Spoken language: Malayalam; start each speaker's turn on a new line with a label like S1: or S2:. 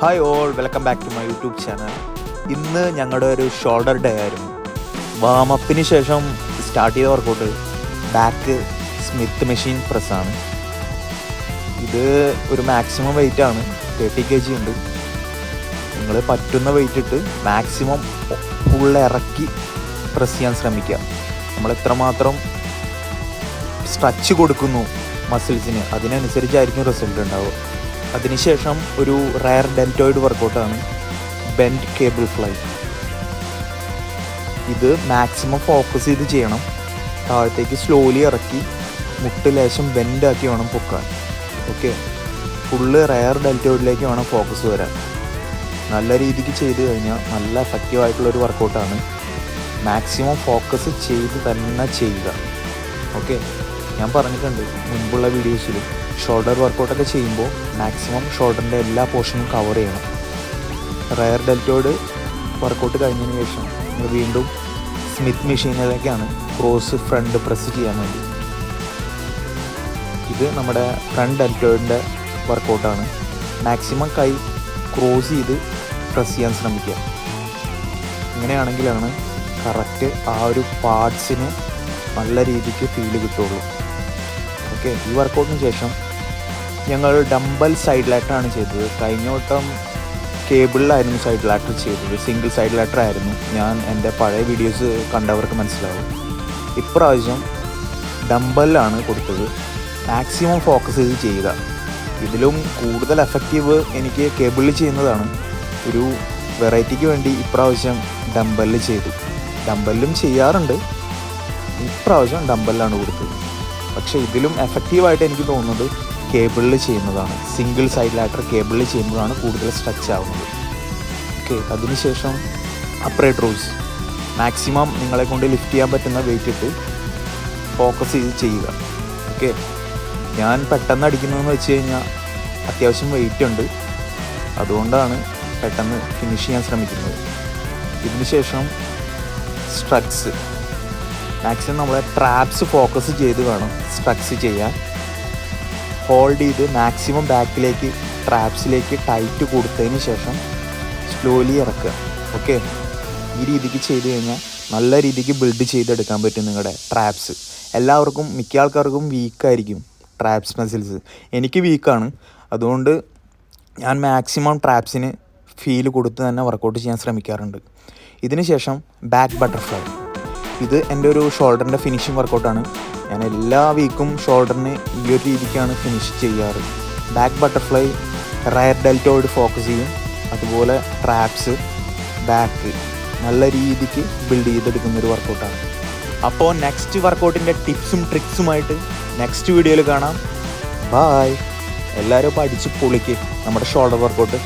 S1: Hi all welcome back to my YouTube channel ഇന്ന് ഞങ്ങളുടെ ഒരു ഷോൾഡർ ഡേ ആയിരുന്നു. വാമപ്പിന് ശേഷം സ്റ്റാർട്ട് ചെയ്ത വർക്കൗട്ട് ബാക്ക് സ്മിത്ത് മെഷീൻ പ്രസ്സാണ് ഇത് ഒരു മാക്സിമം വെയിറ്റ് ആണ് തേർട്ടി കെ ജി ഉണ്ട്. നിങ്ങൾ പറ്റുന്ന വെയിറ്റ് ഇട്ട് മാക്സിമം ഫുൾ ഇറക്കി പ്രസ് ചെയ്യാൻ ശ്രമിക്കുക. നമ്മൾ എത്രമാത്രം സ്ട്രെച്ച് കൊടുക്കുന്നു മസിൽസിന് അതിനനുസരിച്ചായിരിക്കും റിസൾട്ട് ഉണ്ടാവുക. അതിനുശേഷം ഒരു റയർ ഡെന്റോയിഡ് വർക്കൗട്ടാണ് ബെൻഡ് കേബിൾ ഫ്ലൈ ഇത് മാക്സിമം ഫോക്കസ് ചെയ്ത് ചെയ്യണം. താഴത്തേക്ക് സ്ലോലി ഇറക്കി മുട്ട് ലേശം ബെൻഡാക്കി വേണം പൊക്കാൻ. ഓക്കെ ഫുള്ള് റയർ ഡെൽറ്റോയിഡിലേക്ക് വേണം ഫോക്കസ് വരാൻ. നല്ല രീതിക്ക് ചെയ്ത് കഴിഞ്ഞാൽ നല്ല എഫക്റ്റീവ് ഒരു വർക്കൗട്ടാണ് മാക്സിമം ഫോക്കസ് ചെയ്ത് തന്നെ ചെയ്യുക. ഓക്കെ ഞാൻ പറഞ്ഞിട്ടുണ്ട് മുൻപുള്ള വീഡിയോസിൽ ഷോൾഡർ വർക്കൗട്ടൊക്കെ ചെയ്യുമ്പോൾ മാക്സിമം ഷോൾഡറിന്റെ എല്ലാ പോർഷനും കവർ ചെയ്യണം. റയർ ഡെൽറ്റോയിഡ് വർക്കൗട്ട് കഴിഞ്ഞതിന് ശേഷം നമ്മൾ വീണ്ടും സ്മിത്ത് മെഷീനിലേക്കാണ് ക്രോസ് ഫ്രണ്ട് പ്രസ് ചെയ്യാൻ വേണ്ടി. ഇത് നമ്മുടെ ഫ്രണ്ട് ഡെൽറ്റോയിഡിന്റെ വർക്കൗട്ടാണ് മാക്സിമം കൈ ക്രോസ് ചെയ്ത് പ്രസ് ചെയ്യാൻ ശ്രമിക്കുക. ഇങ്ങനെയാണെങ്കിലാണ് കറക്റ്റ് ആ ഒരു പാർട്സിന് നല്ല രീതിക്ക് ഫീൽ കിട്ടുള്ളൂ. ഓക്കെ ഈ വർക്കൗട്ടിന് ശേഷം ഞങ്ങൾ ഡംബൽ സൈഡ് ലാറ്ററാണ് ചെയ്തത്. കഴിഞ്ഞ വട്ടം കേബിളിലായിരുന്നു സൈഡ് ലാറ്റർ ചെയ്തത്. സിംഗിൾ സൈഡ് ലാറ്റർ ആയിരുന്നു. ഞാൻ എന്റെ പഴയ വീഡിയോസ് കണ്ടവർക്ക് മനസ്സിലാവും. ഇപ്രാവശ്യം ഡംബലിലാണ് കൊടുത്തത്. മാക്സിമം ഫോക്കസ് ചെയ്ത് ചെയ്യുക. ഇതിലും കൂടുതൽ എഫക്റ്റീവ് എനിക്ക് കേബിളിൽ ചെയ്യുന്നതാണ്. ഒരു വെറൈറ്റിക്ക് വേണ്ടി ഇപ്രാവശ്യം ഡംബലിൽ ചെയ്തു. ഡംബലിലും ചെയ്യാറുണ്ട്. ഇപ്രാവശ്യം ഡംബലിലാണ് കൊടുത്തത്. പക്ഷേ ഇതിലും എഫക്റ്റീവായിട്ട് എനിക്ക് തോന്നുന്നത് കേബിളിൽ ചെയ്യുന്നതാണ്. സിംഗിൾ സൈഡ് ലാറ്റർ കേബിളിൽ ചെയ്യുന്നതാണ് കൂടുതൽ സ്ട്രെച്ച് ആവുന്നത്. ഓക്കെ അതിനുശേഷം അപ്രേറ്റ് റോസ് മാക്സിമം നിങ്ങളെ കൊണ്ട് ലിഫ്റ്റ് ചെയ്യാൻ പറ്റുന്ന വെയിറ്റ് ഇട്ട് ഫോക്കസ് ചെയ്ത് ചെയ്യുക. ഓക്കെ ഞാൻ പെട്ടെന്ന് അടിക്കുന്നതെന്ന് വെച്ച് കഴിഞ്ഞാൽ അത്യാവശ്യം വെയിറ്റ് ഉണ്ട്. അതുകൊണ്ടാണ് പെട്ടെന്ന് ഫിനിഷ് ചെയ്യാൻ ശ്രമിക്കുന്നത്. ഇതിനുശേഷം സ്ട്രക്സ് മാക്സിമം നമ്മളെ ട്രാപ്സ് ഫോക്കസ് ചെയ്ത് വേണം സ്ട്രക്സ് ചെയ്യാൻ. ഹോൾഡ് ചെയ്ത് മാക്സിമം ബാക്കിലേക്ക് ട്രാപ്സിലേക്ക് ടൈറ്റ് കൊടുത്തതിന് ശേഷം സ്ലോലി ഇറക്കുക. ഓക്കെ ഈ രീതിക്ക് ചെയ്ത് കഴിഞ്ഞാൽ നല്ല രീതിക്ക് ബിൽഡ് ചെയ്തെടുക്കാൻ പറ്റും നിങ്ങളുടെ ട്രാപ്സ് എല്ലാവർക്കും മിക്ക ആൾക്കാർക്കും വീക്കായിരിക്കും ട്രാപ്സ് മസിൽസ് എനിക്ക് വീക്കാണ് അതുകൊണ്ട് ഞാൻ മാക്സിമം ട്രാപ്സിന് ഫീൽ കൊടുത്ത് തന്നെ വർക്കൗട്ട് ചെയ്യാൻ ശ്രമിക്കാറുണ്ട്. ഇതിനുശേഷം ബാക്ക് ബട്ടർഫ്ലൈ ഇത് എന്റെ ഒരു ഷോൾഡറിന്റെ ഫിനിഷിങ് വർക്കൗട്ടാണ് ഞാൻ എല്ലാ വീക്കും ഷോൾഡറിന് ഈ ഒരു രീതിക്കാണ് ഫിനിഷ് ചെയ്യാറ്. Back butterfly rear deltoid focus ചെയ്യും. അതുപോലെ ട്രാപ്സ് ബാക്ക് നല്ല രീതിക്ക് ബിൽഡ് ചെയ്തെടുക്കുന്ന ഒരു വർക്കൗട്ടാണ് അപ്പോൾ നെക്സ്റ്റ് വർക്കൗട്ടിന്റെ ടിപ്സും ട്രിക്സുമായിട്ട് നെക്സ്റ്റ് വീഡിയോയിൽ കാണാം. ബായ് എല്ലാവരും അപ്പോൾ അടിച്ച് പൊളിക്ക് നമ്മുടെ ഷോൾഡർ വർക്കൗട്ട്